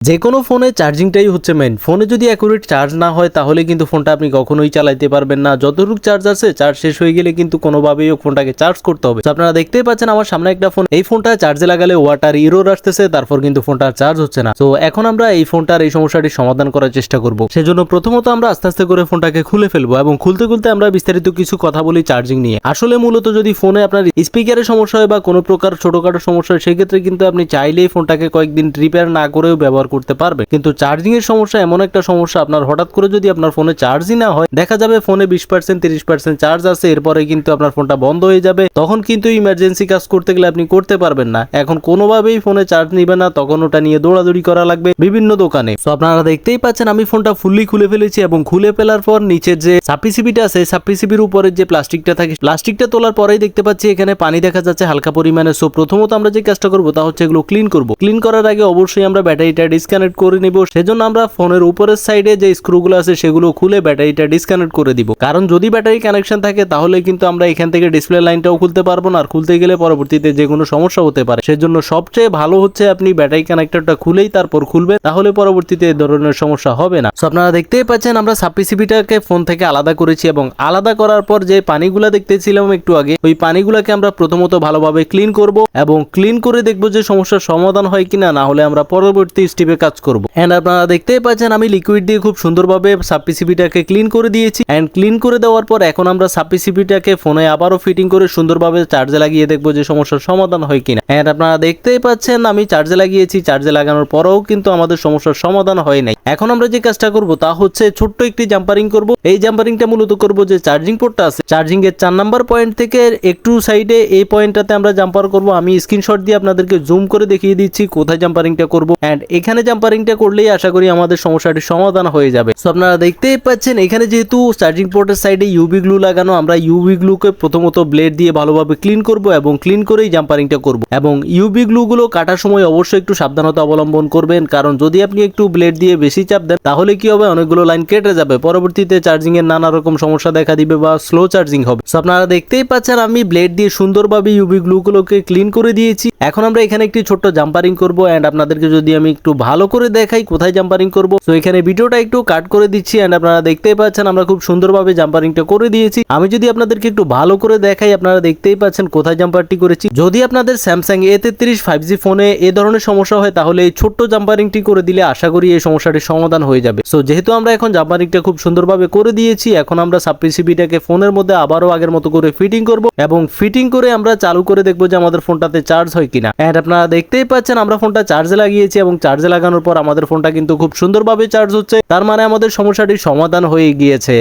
যে কোনো ফোনে চার্জিংটাই হচ্ছে মেন ফোনে যদি অ্যাকুরেট চার্জ না হয়, তাহলে কিন্তু ফোনটা আপনি কখনোই চালাইতে পারবেন না। যতটুকু চার্জ আছে চার্জ শেষ হয়ে গেলে কিন্তু কোনোভাবেই ফোনটাকে চার্জ করতে হবে। আপনারা দেখতেই পাচ্ছেন আমার সামনে একটা ফোন এই ফোনটা চার্জে লাগালে ওয়াটার ইরোর আসতেছে, তারপর কিন্তু ফোনটা চার্জ হচ্ছে না। তো এখন আমরা এই ফোনটার এই সমস্যাটি সমাধান করার চেষ্টা করব। সেজন্য প্রথমত আমরা আস্তে আস্তে করে ফোনটাকে খুলে ফেলব এবং খুলতে খুলতে আমরা বিস্তারিত কিছু কথা বলি চার্জিং নিয়ে। আসলে মূলত যদি ফোনে আপনার স্পিকারের সমস্যা হয় বা কোনো প্রকার ছোটখাটো সমস্যা হয়, সেক্ষেত্রে কিন্তু আপনি চাইলেই ফোনটাকে কয়েকদিন রিপেয়ার না করেও ব্যবহার করতে পারবে। কিন্তু চার্জিং এর সমস্যা এমন একটা সমস্যা, আপনার হঠাৎ করে যদি আপনার ফোনে চার্জই না হয়, দেখা যাবে ফোনে বিশ পার্সেন্ট তিরিশ পার্সেন্ট চার্জ আছে, এরপরে কিন্তু আপনার ফোনটা বন্ধ হয়ে যাবে। তখন কিন্তু ইমার্জেন্সি কাজ করতে গেলে আপনি করতে পারবেন না। এখন কোনোভাবেই ফোনে চার্জ নিবে না, তখন ওটা নিয়ে দৌড়াদৌড়ি করা লাগবে বিভিন্ন দোকানে। তো আপনারা দেখতেই পাচ্ছেন, আমি ফোনটা ফুললি খুলে ফেলেছি এবং খুলে ফেলার পর নিচের যে সাপিসিবিটা আছে সাপিসিবির উপরে যে প্লাস্টিকটা থাকে, প্লাস্টিকটা তোলার পরেই দেখতে পাচ্ছি, এখানে পানি দেখা যাচ্ছে হালকা পরিমাণে। সো প্রথমত আমরা যে কাজটা করব, তা হচ্ছে এগুলো ক্লিন করব। ক্লিন করার আগে অবশ্যই আমরা ব্যাটারিটা ডিসকানেক্ট করে নিব। সেজন্য আমরা ফোনের উপরের সাইডে যে স্ক্রুগুলো আছে সেগুলো খুলে ব্যাটারিটা ডিসকানেক্ট করে দিব। কারণ যদি ব্যাটারি কানেকশন থাকে, তাহলে কিন্তু আমরা এখান থেকে ডিসপ্লে লাইনটাও খুলতে পারব না। আর খুলতে গেলে পরবর্তীতে যে কোনো সমস্যা হতে পারে। সেজন্য সবচেয়ে ভালো হচ্ছে আপনি ব্যাটারি কানেক্টরটা খুলেই তারপর খুলবেন। তাহলে পরবর্তীতে এ ধরনের সমস্যা হবে না। তো আপনারা দেখতেই পাচ্ছেন, আমরা সাপিসিবিটাকে ফোন থেকে আলাদা করেছি এবং আলাদা করার পর যে পানিগুলা দেখতেছিলাম একটু আগে, ওই পানিগুলাকে আমরা প্রথমত ভালোভাবে ক্লিন করব এবং ক্লিন করে দেখব যে সমস্যার সমাধান হয় কিনা। না হলে আমরা পরবর্তী স্টেপে কাজ করব। এন্ড আপনারা দেখতেই পাচ্ছেন আমি লিকুইড দিয়ে খুব সুন্দরভাবে সাপিসিবিটাকে ক্লিন করে দিয়েছি। এন্ড ক্লিন করে দেওয়ার পর এখন আমরা সাপিসিবিটাকে ফোনে আবারও ফিটিং করে সুন্দরভাবে চার্জে লাগিয়ে দেখব যে সমস্যার সমাধান হয় কিনা। এন্ড আপনারা দেখতেই পাচ্ছেন আমি চার্জে লাগিয়েছি। চার্জে লাগানোর পরেও কিন্তু আমাদের সমস্যার সমাধান হয় নাই। এখন আমরা যে কাজটা করব তা হচ্ছে ছোট্ট একটি জাম্পারিং করব। এই জাম্পারিংটা মূলত করব যে চার্জিং পোর্টটা আছে। চার্জিং এর চার নাম্বার পয়েন্ট থেকে একটু সাইডে এই পয়েন্টটাতে আমরা জাম্পার করব। আমি স্ক্রিনশট দিয়ে আপনাদেরকে জুম করে দেখিয়ে দিচ্ছি কোথায় জাম্পারিংটা করব। এন্ড এখানে জাম্পারিংটা করলেই আশা করি আমাদের সমস্যাটির সমাধান হয়ে যাবে। তো আপনারা দেখতেই পাচ্ছেন, এখানে যেহেতু চার্জিং পোর্টের সাইডে ইউবি গ্লু লাগানো, আমরা ইউবি গ্লুকে প্রথমত ব্লেড দিয়ে ভালোভাবে ক্লিন করব এবং ক্লিন করেই জাম্পারিংটা করব। এবং ইউবি গ্লুগুলো কাটার সময় অবশ্যই একটু সাবধানতা অবলম্বন করবেন, কারণ যদি আপনি একটু ব্লেড দিয়ে বেশি চাপ দেন, তাহলে কি হবে? অনেকগুলো লাইন কেটে যাবে। পরবর্তীতে চার্জিং এর নানা রকম সমস্যা দেখা দিবে বা স্লো চার্জিং হবে। So, আপনারা দেখতেই পাচ্ছেন, আমি ব্লেড দিয়ে সুন্দরভাবে ইউবি গ্লুগুলোকে ক্লিন করে দিয়েছি। এখন আমরা এখানে একটি ছোট্ট জাম্পারিং করব এন্ড আপনাদেরকে যদি আমি একটু ভালো করে দেখাই কোথায় জাম্পারিং করব। তো এখানে ভিডিওটা একটু কাট করে দিচ্ছি এন্ড আপনারা দেখতেই পাচ্ছেন আমরা খুব সুন্দরভাবে জাম্পারিংটা করে দিয়েছি। আমি যদি আপনাদেরকে একটু ভালো করে দেখাই, আপনারা দেখতেই পাচ্ছেন কোথায় জাম্পারটি করেছি। যদি আপনাদের স্যামসাং এ তেত্রিশ ফাইভ জি ফোনে এ ধরনের সমস্যা হয়, তাহলে এই ছোট্ট জাম্পারিংটি করে দিলে আশা করি এই সমস্যাটির সমাধান হয়ে যাবে। সো যেহেতু আমরা এখন জাম্পারিংটা খুব সুন্দরভাবে করে দিয়েছি, এখন আমরা সাবপিসিবিটাকে ফোনের মধ্যে আবারও আগের মতো করে ফিটিং করব এবং ফিটিং করে আমরা চালু করে দেখব যে আমাদের ফোনটাতে চার্জ হয় কিনা। এন্ড আপনারা দেখতেই পাচ্ছেন আমরা ফোনটা চার্জে লাগিয়েছি এবং চার্জে লাগানোর পর আমাদের ফোনটা কিন্তু খুব সুন্দরভাবে চার্জ হচ্ছে। তার মানে আমাদের সমস্যাটি সমাধান হয়ে গিয়েছে।